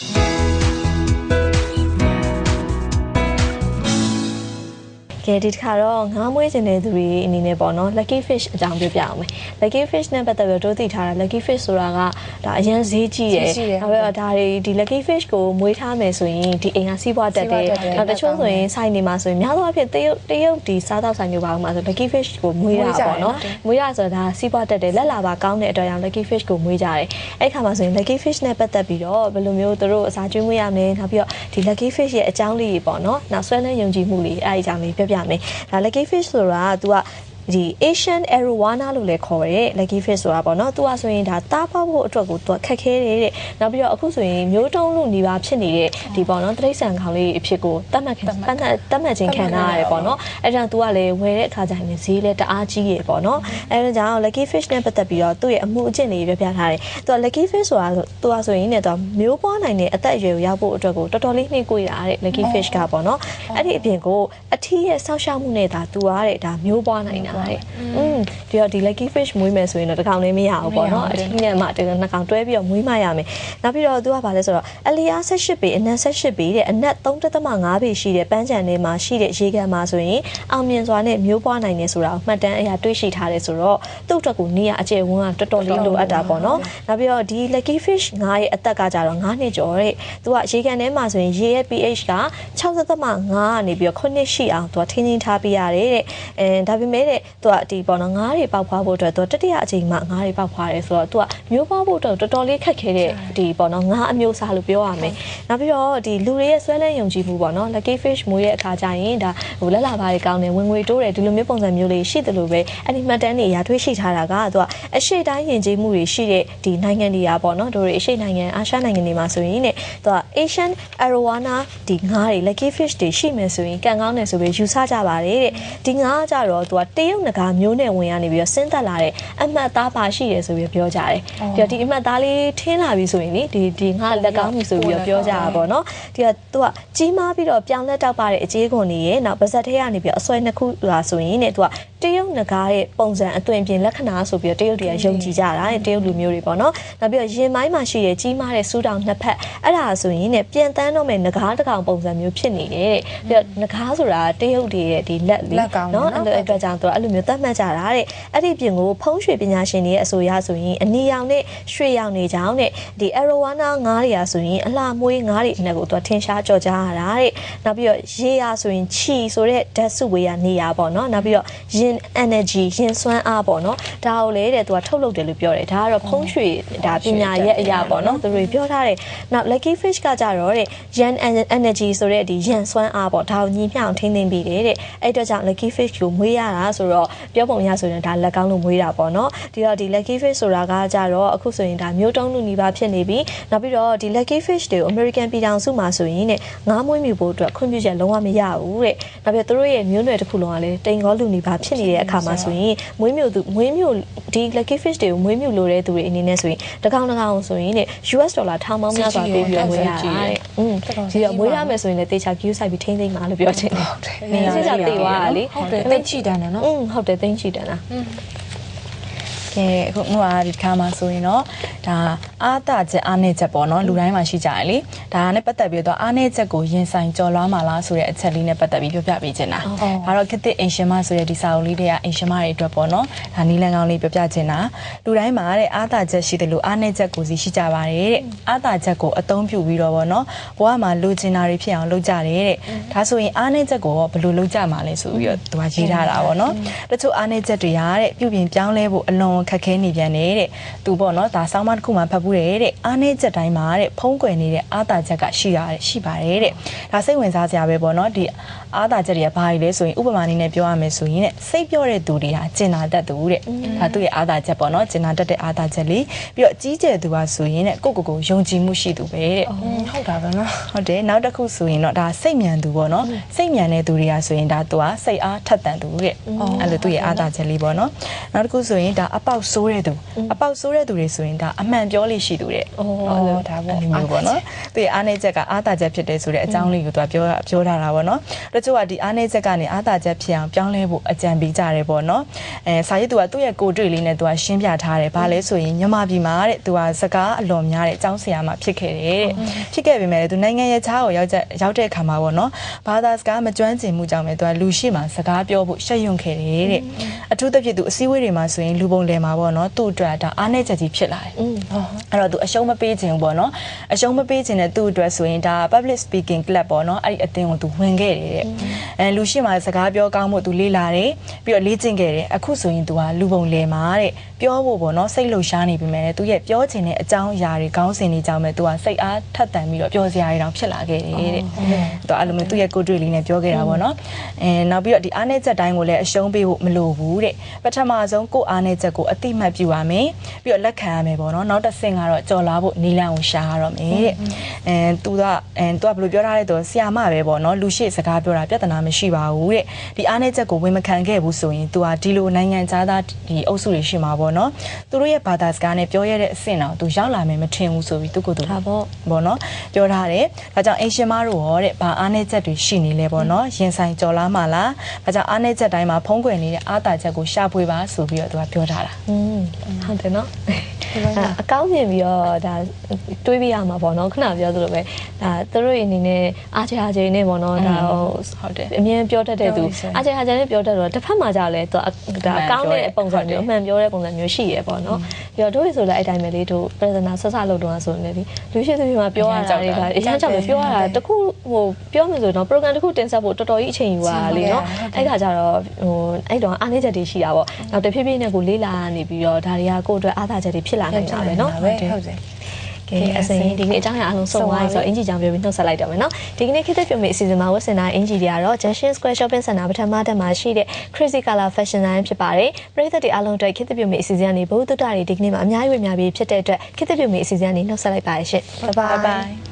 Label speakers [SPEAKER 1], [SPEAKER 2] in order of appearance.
[SPEAKER 1] Thank you. ကဲဒီတစ်ခါတော့ငါးမွေးကျင်တဲ့သူတွေအနေနဲ့ပေါ့နော် lucky fish အကြောင်းပြောပြအောင်မယ် lucky fish နဲ့ပတ်သက်ပြီးတို့သိထားတာ lucky fish ဆိုတာကဒါအရင်ဈေးကြီးတယ်ဒါပေမဲ့ဒါတွေဒီ lucky fish ကိုမွေးထားမယ်ဆိုရင်ဒီအိမ်ကစီးပွားတက်တယ်နောက်တချို့ဆိုရင်စိုက်နေမှာဆိုရင်များသောအားဖြင့်တရုတ်တရုတ်ဒီစားတော့ဆိုင်မျိုးပါမှာဆို lucky fish ကိုမွေးတာပေါ့နော်မွေးရဆိုတာဒါစီးပွားတက်တယ်လက်လာပါကောင်းတဲ့အတွက်ကြောင့် lucky fish ကိုမွေးကြတယ်အဲ့ခါမှာဆိုရင် lucky fish နဲ့ပတ်သက်ပြီးတော့ဘယ်လိုမျိုးတို့အစာကျွေးမွေးရမလဲနောက်ပြီးတော့ဒီ lucky fish ရဲ့အကြောင်းလေးတွေပေါ့နော်နောက်ဆွဲလန်းယုံကြည်မှုလေးအဲ့ဒီအကြောင်းလေးပြောပြမယ်ဒါ lucky fish ဆိုတာက तू က ဒီ Asian Arowana လို့လည်းခေါ်တဲ့ Lucky Fish ဆိုတာပေါ့နော်သူကဆိုရင်ဒါတားပေါက်ဖို့အတွက်ကိုသူကခက်ခဲတယ်တဲ့နောက်ပြီးတော့အခုဆိုရင်မျိုးတုံးလို့နေပါဖြစ်နေတဲ့ဒီပေါ့နော်တိရစ္ဆာန်ကောင်လေးအဖြစ်ကိုတတ်မှတ်ခံပတ်သက်တတ်မှတ်ခြင်းခံရတယ်ပေါ့နော်အဲ့ဒါသူကလည်းဝယ်တဲ့အခါကျရင်ဈေးလည်းတအားကြီးရယ်ပေါ့နော်အဲ့ဒါကြောင့် Lucky Fish နဲ့ပတ်သက်ပြီးတော့သူ့ရဲ့အမှုအကျင့်လေးပြပြထားတယ်သူက Lucky Fish ဆိုတာသူကဆိုရင်လည်းသူမျိုးပွားနိုင်တဲ့အသက်အရွယ်ကိုရောက်ဖို့အတွက်ကိုတော်တော်လေးနှိမ့်ကိုရတဲ့ Lucky Fish ကပေါ့နော်အဲ့ဒီအပြင်ကိုအထီးရဲ့ဆောက်ရှောက်မှုနဲ့ဒါသူကတဲ့ဒါမျိုးပွားနိုင်တာတဲ့။อืมဒီတော့ဒီ lucky fish မွေးမယ်ဆိုရင်တော့တစ်ကောင်လေးမရဘူးပေါ့နော်အထီးနဲ့မှတကယ်နှစ်ကောင်တွဲပြီးတော့မွေးမှရမယ်နောက်ပြီးတော့သူကဘာလဲဆိုတော့အလျား18ပေအနက်18ပေတဲ့အနက်3.5ပေရှိတဲ့ပန်းချံထဲမှာရှိတဲ့ရေကန်မှာဆိုရင်အောင်မြင်စွာနဲ့မျိုးပွားနိုင်တယ်ဆိုတာကိုမှတ်တမ်းအရာတွေ့ရှိထားတယ်ဆိုတော့သူ့အတွက်ကိုနေရအကျယ်ဝန်းကတော်တော်လေးလိုအပ်တာပေါ့နော်နောက်ပြီးတော့ဒီ lucky fish ငါးရဲ့အသက်ကကြတော့9နှစ်ကျော်တဲ့သူကရေကန်ထဲမှာဆိုရင်ရေရဲ့ pH က6.5ကနေပြီးတော့9ရှိအောင်သူကထင်းထင်းထားပြရတယ်တဲ့အဲဒါပေမဲ့တဲ့သူကဒီပေါ့နော်ငါးတွေပေါက်ဖွားဖို့အတွက်သူတတိယအချိန်မှငါးတွေပေါက်ဖွားတယ်ဆိုတော့သူကမျိုးပွားဖို့အတွက်တော်တော်လေးခက်ခဲတဲ့ဒီပေါ့နော်ငါးအမျိုးအစားလို့ပြောရမယ်နောက်ပြီးတော့ဒီလူတွေရဲ့ဆွဲလန်းယုံကြည်မှုပေါ့နော် lucky fish မွေးတဲ့အခါကျရင်ဒါဟိုလက်လာပါတွေကောင်းတယ်ဝင်ငွေတိုးတယ်ဒီလိုမျိုးပုံစံမျိုးလေးရှိတယ်လို့ပဲအဲ့ဒီမှတ်တမ်းတွေရာထွေးရှိထားတာကသူကအရှိတိုင်းယဉ်ကျေးမှုတွေရှိတဲ့ဒီနိုင်ငံတွေကပေါ့နော်တို့တွေအရှိနိုင်ငံအာရှနိုင်ငံတွေမှာဆိုရင်ねသူက Asian arowana ဒီငါးတွေ lucky fish တွေရှိမယ်ဆိုရင်ကံကောင်းတယ်ဆိုပြီးယူဆကြပါတယ်တဲ့ဒီငါးကကြတော့သူကတရုတ်နဂါမျိုးနဲ့ဝင်ရနေပြီးတော့ဆင်းသက်လာတဲ့အမှတ်သားပါရှိတယ်ဆိုပြီးပြောကြတယ်ပြီးတော့ဒီအမှတ်သားလေးထင်းလာပြီဆိုရင်လေဒီဒီငါလက်ကောင်းပြီဆိုပြီးတော့ပြောကြတာပေါ့နော်ဒီကသူကကြီးမားပြီးတော့ပြောင်းလဲတောက်ပါတဲ့အကြေးခွန်တွေရဲ့နောက်ပါဇက်ထဲကနေပြီးတော့အစွဲနှစ်ခုလာဆိုရင်ねသူကတရုတ်နဂါရဲ့ပုံစံအသွင်ပြင်လက္ခဏာဆိုပြီးတော့တရုတ်တွေကယုံကြည်ကြတာတဲ့တရုတ်လူမျိုးတွေပေါ့နော်နောက်ပြီးတော့ရင်မိုင်းမှာရှိတဲ့ကြီးမားတဲ့စူးတောင်နှစ်ဖက်အဲ့ဒါဆိုရင်ねပြန်တန်းတော့မဲ့နဂါတစ်ကောင်ပုံစံမျိုးဖြစ်နေတယ်တဲ့ပြီးတော့နဂါဆိုတာတရုတ်တွေရဲ့ဒီလက်လေးနော်အဲ့လိုအတွက်ကြောင့်သူကအဲ့လိုမျိုးသတ်မှတ်ကြတာတဲ့အဲ့ဒီပြင်ကိုဖုံးရွှေပညာရှင်တွေရဲ့အဆိုအရဆိုရင်အနီရောင်နဲ့ရွှေရောင်တွေကြောင့်တဲ့ဒီ arowana ငါးတွေကဆိုရင်အလှမွေးငါးတွေအနက်ကိုသူကထင်ရှားကြော်ကြားရတာတဲ့နောက်ပြီးတော့ရေရဆိုရင်ခြီဆိုတဲ့ဓာတ်စုဝေးရနေရပေါ့နော်နောက်ပြီးတော့ရင် energy ရင်စွမ်းအားပေါ့နော်ဒါကိုလေတဲ့သူကထုတ်လုပ်တယ်လို့ပြောတယ်ဒါကတော့ဖုံးရွှေဒါပညာရဲ့အရာပေါ့နော်သူတွေပြောထားတယ်နောက် lucky fish ကကြတော့တဲ့ yan energy ဆိုတဲ့ဒီရင်စွမ်းအားပေါ့ဒါကိုညီမျှအောင်ထိန်းသိမ်းပြီးတယ်တဲ့အဲ့အတွက်ကြောင့် lucky fish ကိုမွေးရတာဆိုတော့ပြောပုံရဆိုရင်ဒါလက်ကောင်းလို့မွေးတာပေါ့နော်ဒီတော့ဒီ lucky fish ဆိုတာကကြတော့အခုဆိုရင်ဒါမျိုးတုံးလူနီးပါးဖြစ်နေပြီနောက်ပြီးတော့ဒီ lucky fish တွေကို American ပြည်ထောင်စုမှာဆိုရင်တဲ့ငါးမွေးမြူဖို့အတွက်ခွင့်ပြုချက်လုံးဝမရဘူးတဲ့နောက်ပြီးသူတို့ရဲ့မျိုးနွယ်တစ်ခုလုံးကလည်းတိမ်ကောလူနီးပါးဖြစ်နေတဲ့အခါမှာဆိုရင်မွေးမြူသူမွေးမြူဒီ lucky fish တွေကိုမွေးမြူလိုတဲ့သူတွေအနေနဲ့ဆိုရင်တကောင်တကောင်ဆိုရင်တဲ့ US ဒေါ်လာထောင်ပေါင်းများစွာပေးပြီးမွေးရတာတဲ့อืมဒီတော့မွေးရမယ်ဆိုရင်လည်းတေချာ queue ဆိုင်ပြီးထိမ့်သိမ်းပါလို့ပြောချင်တယ်နေရာတေချာတေးသွားတာလေ
[SPEAKER 2] ဟုတ်တယ်သိချီတန်းတယ်နော်
[SPEAKER 1] อืมဟုတ်တယ်သိမ်းချီတန်းလား
[SPEAKER 2] ကဲအခုငါဒီခါမှာဆိုရင်တော့ဒါ အာတချက်အားနေချက်ပေါ့နော်လူတိုင်းမှာရှိကြတယ်လေဒါနဲ့ပတ်သက်ပြီးတော့အားနေချက်ကိုရင်ဆိုင်ကြော်လွှားမှာလားဆိုတဲ့အချက်လေးနဲ့ပတ်သက်ပြီးပြောပြပေးချင်တာဒါတော့ခစ်တဲ့အင်ရှင်မဆိုတဲ့ဒီစာအုပ်လေးတွေကအင်ရှင်မတွေအတွက်ပေါ့နော်ဒါနီးလန်းကောင်းလေးပြောပြချင်တာလူတိုင်းမှာတဲ့အာတချက်ရှိတယ်လို့အားနေချက်ကိုစီရှိကြပါတယ်တဲ့အာတချက်ကိုအသုံးပြုပြီးတော့ပေါ့နော်ဘဝမှာလူကျင်တာတွေဖြစ်အောင်လုပ်ကြတယ်တဲ့ဒါဆိုရင်အားနေချက်ကိုဘယ်လိုလုပ်ကြမှာလဲဆိုပြီးတော့သူကရေးထားတာပေါ့နော်တချို့အားနေချက်တွေကတဲ့ပြုပြင်ပြောင်းလဲဖို့အလွန်ခက်ခဲနေပြန်တယ်တဲ့သူပေါ့နော်ဒါဆောင်းမတစ်ခုမှဖတ်ဘူးတယ်တဲ့အားနေချက်တိုင်းမှာတဲ့ဖုံးကွယ်နေတဲ့အာသာချက်ကရှိရတယ်ရှိပါတယ်တဲ့ဒါစိတ်ဝင်စားစရာပဲပေါ့နော်ဒီအာသာချက်တွေကဘာတွေလဲဆိုရင်ဥပမာနည်းနဲ့ပြောရမယ်ဆိုရင်တဲ့စိတ်ပြောတဲ့သူတွေဟာကျင်နာတတ်သူတဲ့ဒါသူ့ရဲ့အာသာချက်ပေါ့နော်ကျင်နာတတ်တဲ့အာသာချက်လေးပြီးတော့ကြီးကျယ်သူကဆိုရင်တဲ့ကိုကိုကိုယုံကြည်မှုရှိသူပဲတဲ့
[SPEAKER 3] ဟုတ်တာပဲနော်
[SPEAKER 2] ဟုတ်တယ်နောက်တစ်ခုဆိုရင်တော့ဒါစိတ်မြန်သူပေါ့နော်စိတ်မြန်တဲ့သူတွေကဆိုရင်ဒါသူကစိတ်အားထက်သန်သူတဲ့အဲ့လိုသူ့ရဲ့အာသာချက်လေးပေါ့နော်နောက်တစ်ခုဆိုရင်ဒါအပေါက်ဆိုးတဲ့သူအပေါက်ဆိုးတဲ့သူတွေဆိုရင်ဒါအမှန်ပြောလေရှိသူတဲ့
[SPEAKER 1] အော်
[SPEAKER 2] ဟုတ်
[SPEAKER 1] ဒါပေါ့
[SPEAKER 2] အဲ့လိုမျိုးပေါ့နော်သူရဲ့အားနေချက်ကအားတာချက်ဖြစ်တယ်ဆိုတဲ့အကြောင်းလေးကိုသူကပြောပြောထားတာပေါ့နော်တချို့ကဒီအားနေချက်ကနေအားတာချက်ဖြစ်အောင်ပြောင်းလဲဖို့အကြံပေးကြတယ်ပေါ့နော်အဲစာရေးသူကသူ့ရဲ့ကိုယ်တွေ့လေးနဲ့သူကရှင်းပြထားတယ်ဘာလဲဆိုရင်မြန်မာပြည်မှာတဲ့သူကစကားအလွန်များတဲ့အကြောင်းဆရာမဖြစ်ခဲ့တယ်တဲ့ဖြစ်ခဲ့ပေမဲ့သူနိုင်ငံရဲ့ခြားကိုရောက်ချက်ရောက်တဲ့အခါမှာပေါ့နော်ဘာသာစကားမကျွမ်းကျင်မှုကြောင့်ပဲသူကလူရှိမှစကားပြောဖို့ရှက်ရွံ့ခဲ့တယ်တဲ့အထူးသဖြင့်သူအစည်းအဝေးတွေမှာဆိုရင်လူပုံလယ်မှာပေါ့နော်သူ့အတွက်ဒါအားနေချက်ကြီးဖြစ်လာတယ်
[SPEAKER 1] อืม
[SPEAKER 2] အဲ့တော့သူအရှုံးမပေးခြင်းဘူးပေါ့နော်အရှုံးမပေးခြင်းတဲ့သူ့အတွက်ဆိုရင်ဒါ public speaking club ပေါ့နော်အဲ့ဒီအသင်းကိုသူဝင်ခဲ့တယ်တဲ့အဲလူရှိမှစကားပြောကောင်းမှုသူလေ့လာတယ်ပြီးတော့လေ့ကျင့်ခဲ့တယ်အခုဆိုရင်သူကလူပုံလေမှာတဲ့ပြောဖို့ပေါ့နော်စိတ်လှုပ်ရှားနေပြီမဲ့သူရဲ့ပြောချင်တဲ့အကြောင်းအရာတွေခေါင်းစဉ်တွေကြောင့်ပဲသူကစိတ်အားထက်သန်ပြီးတော့ပြောစရာတွေတောင်ဖြစ်လာခဲ့တယ်တဲ့သူအဲ့လိုမျိုးသူ့ရဲ့ကိုယ်တွေ့လေးနဲ့ပြောခဲ့တာပေါ့နော်အဲနောက်ပြီးတော့ဒီအားနေချက်တိုင်းကိုလည်းအရှုံးပေးဖို့မလိုဘူးတဲ့ပထမဆုံးကိုယ်အားနေချက်ကိုအတိမတ်ပြုရမယ်ပြီးတော့လက်ခံရမယ်ပေါ့နော်နောက်တစ်ဆင့်ကတော့ကြော်လာဖို့နီလန်ကိုရှာရတော့မယ်တဲ့အဲသူကအဲသူကဘယ်လိုပြောထားလဲဆိုတော့ဆီယာမပဲပေါ့နော်လူရှိစကားပြောတာပြဿနာမရှိပါဘူးတဲ့ဒီအားနေချက်ကိုဝင်မခံခဲ့ဘူးဆိုရင်သူကဒီလိုနိုင်ငံခြားသားဒီအုပ်စုတွေရှိမှာပေါ့နော်သူတို့ရဲ့ဘာသာစကားနဲ့ပြောရတဲ့အဆင့်တော့သူရောက်လာမယ်မထင်ဘူးဆိုပြီးသူကသူ
[SPEAKER 1] ဒါပေါ့
[SPEAKER 2] ပေါ့နော်ပြောထားတယ်ဒါကြောင့်အင်ရှင်မတို့ရောတဲ့ဘာအားနေချက်တွေရှိနေလဲပေါ့နော်ရင်ဆိုင်ကြော်လာမှလားဒါကြောင့်အားနေချက်တိုင်းမှာဖုံးကွယ်နေတဲ့အားတာချက်ကိုရှာဖွေပါဆိုပြီးတော့သူကပြောထားတာ
[SPEAKER 1] อืมဟုတ်တယ်နော် အဲ့အကောင်းမြင်ပြီးတော့ဒါတွေးပြရမှာပေါ့နော်ခဏပြောသလိုပဲဒါသူတို့အနေနဲ့အားချအားချနေပေါ့နော်ဒါဟို
[SPEAKER 2] ဟုတ်တယ်
[SPEAKER 1] အမြင်ပြောတတ်တဲ့သူ
[SPEAKER 2] ပြောလို့ရှိရင်
[SPEAKER 1] အားချအားချနဲ့ပြောတတ်တော့တစ်ဖက်မှာကြာလဲသူဒါအကောင်းတဲ့ပုံစံမျိုးအမှန်ပြောတဲ့ပုံစံမျိုးရှိရပေါ့နော်ပြီးတော့တို့ရဆိုလည်းအဲ့တိုင်းပဲလေတို့ presenter ဆက်ဆက်လုပ်တော့ဆိုရင်လေလူရှိသူတွေမှာပြောရတာတွေဒါအရင်ကြောက်တယ်ပြောရတာတခုဟိုပြောမယ်ဆိုတော့ program တခုတင်ဆက်ဖို့တော်တော်ကြီးအချိန်ယူရတာလေနော်အဲ့ခါကျတော့ဟိုအဲ့တော့အားနည်းချက်တွေရှိတာပေါ့နောက်တဖြည်းဖြည်းနဲ့ကိုလေးလာနေပြီးတော့ဒါတွေကကိုယ့်အတွက်အားသာချက်တွေဖြစ်လာနိုင်တာပဲနော်
[SPEAKER 2] ဟုတ်တယ်ဟုတ်တယ်
[SPEAKER 1] ကဲအစရင်ဒီနေ့အကြောင်းအရာအလုံးစုံသွားပြီဆိုတော့အင်ဂျီကြောင်ပြောပြီးနှုတ်ဆက်လိုက်တော့မယ်နော်ဒီကနေ့ခေတ်သစ်ပြုံးမေအစီအစဉ်မှာဝတ်ဆင်တာအင်ဂျီတွေကတော့ Junction Square Shopping Center ပထမတက်မှာရှိတဲ့ Crazy Color Fashion Line ဖြစ်ပါတယ်ပရိသတ်တွေအားလုံးအတွက်ခေတ်သစ်ပြုံးမေအစီအစဉ်ကနေဘုဒ္ဓတာတွေဒီကနေ့မှာအများကြီးဝေမျှပြီးဖြစ်တဲ့အတွက်ခေတ်သစ်ပြုံးမေအစီအစဉ်ကနေနှုတ်ဆက်လိုက်ပါရရှင်
[SPEAKER 2] bye bye